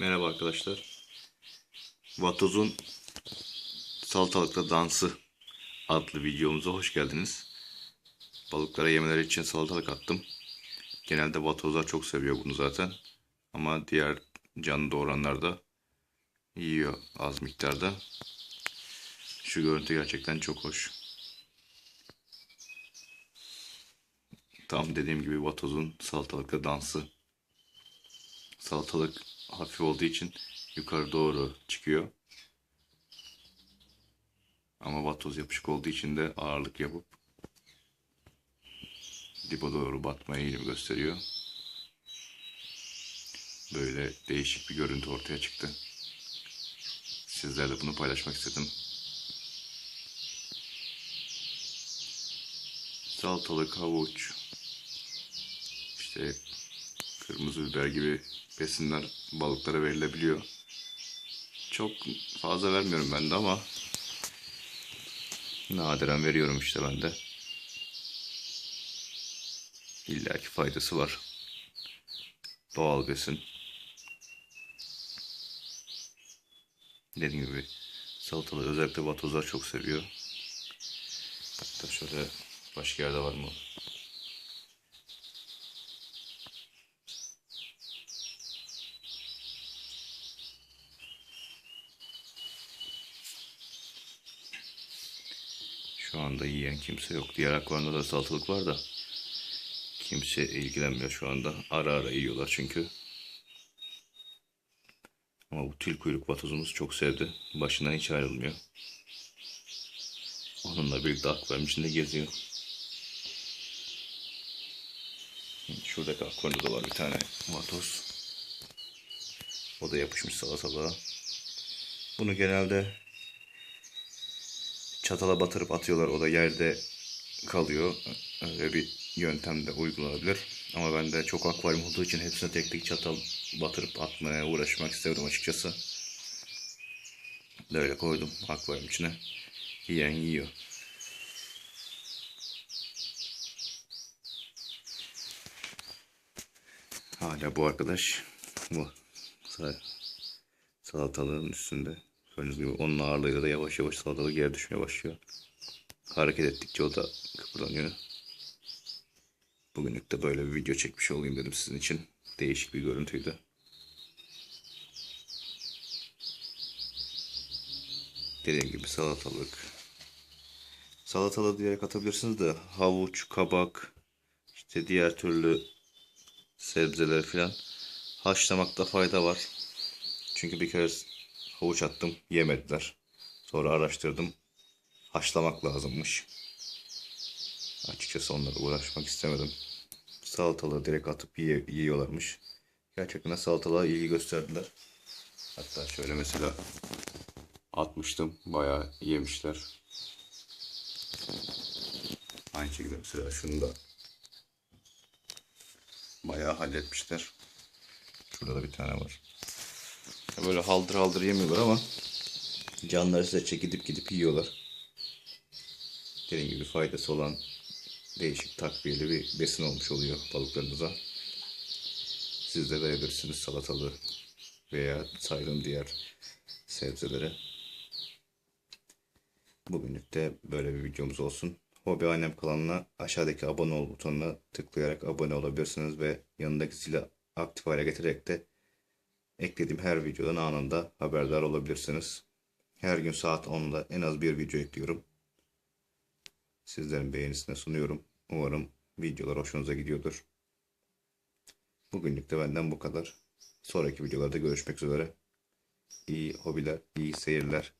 Merhaba arkadaşlar. Vatoz'un salatalıkta dansı adlı videomuza hoş geldiniz. Balıklara yemeleri için salatalık attım. Genelde vatozlar çok seviyor bunu zaten. Ama diğer canlı doğuranlar da yiyor az miktarda. Şu görüntü gerçekten çok hoş. Tam dediğim gibi vatozun salatalıkta dansı. Salatalık hafif olduğu için yukarı doğru çıkıyor. Ama vatoz yapışık olduğu için de ağırlık yapıp dibe doğru batmaya eğilim gösteriyor. Böyle değişik bir görüntü ortaya çıktı. Sizlerle bunu paylaşmak istedim. Salatalık, havuç, işte kırmızı biber gibi besinler balıklara verilebiliyor. Çok fazla vermiyorum ben de ama nadiren veriyorum işte ben de. İlla faydası var. Doğal besin. Dediğim gibi salatalığı özellikle vatozlar çok seviyor. Hatta şöyle başka yerde var mı? Şu anda yiyen kimse yok. Diğer akvaryumda da salatalık var da kimse ilgilenmiyor şu anda. Ara ara yiyorlar çünkü. Ama bu tül kuyruk vatozumuz çok sevdi. Başından hiç ayrılmıyor. Onunla birlikte akvaryum içinde geziyor. Şuradaki akvaryumda da var bir tane vatoz. O da yapışmış salatalığa. Bunu genelde çatala batırıp atıyorlar. O da yerde kalıyor. Öyle bir yöntem de uygulanabilir. Ama ben de çok akvaryum olduğu için hepsine tek tek çatal batırıp atmaya uğraşmak istedim açıkçası. Böyle koydum akvaryum içine. Yiyen yiyor. Hala bu arkadaş bu Sa- salatalığın üstünde. Gördüğünüz gibi onun ağırlığıyla da yavaş yavaş salatalık yere düşmeye başlıyor. Hareket ettikçe o da kıpırdanıyor. Bugünlük de böyle bir video çekmiş olayım dedim sizin için. Değişik bir görüntüydü. Dediğim gibi salatalık. Salatalık diyerek atabilirsiniz de havuç, kabak, işte diğer türlü sebzeler filan haşlamakta fayda var. Çünkü bir kere havuç attım yemediler. Sonra araştırdım. Haşlamak lazımmış. Açıkçası onlara uğraşmak istemedim. Salatalığı direkt atıp yiyorlarmış. Gerçekten salatalığa ilgi gösterdiler. Hatta şöyle mesela atmıştım. Bayağı yemişler. Aynı şekilde mesela şunu da bayağı halletmişler. Şurada da bir tane var. Böyle haldır haldır yemiyorlar ama canları size gidip gidip yiyorlar. Dediğim gibi faydası olan değişik takviyeli bir besin olmuş oluyor balıklarınıza. Siz de verebilirsiniz salatalığı veya saydığım diğer sebzelere. Bugünlük de böyle bir videomuz olsun. Hobi Annem kanalına aşağıdaki abone ol butonuna tıklayarak abone olabilirsiniz ve yanındaki zili aktif hale getirerek de eklediğim her videodan anında haberdar olabilirsiniz. Her gün saat 10'da en az bir video ekliyorum. Sizlerin beğenisine sunuyorum. Umarım videolar hoşunuza gidiyordur. Bugünlük de benden bu kadar. Sonraki videolarda görüşmek üzere. İyi hobiler, iyi seyirler.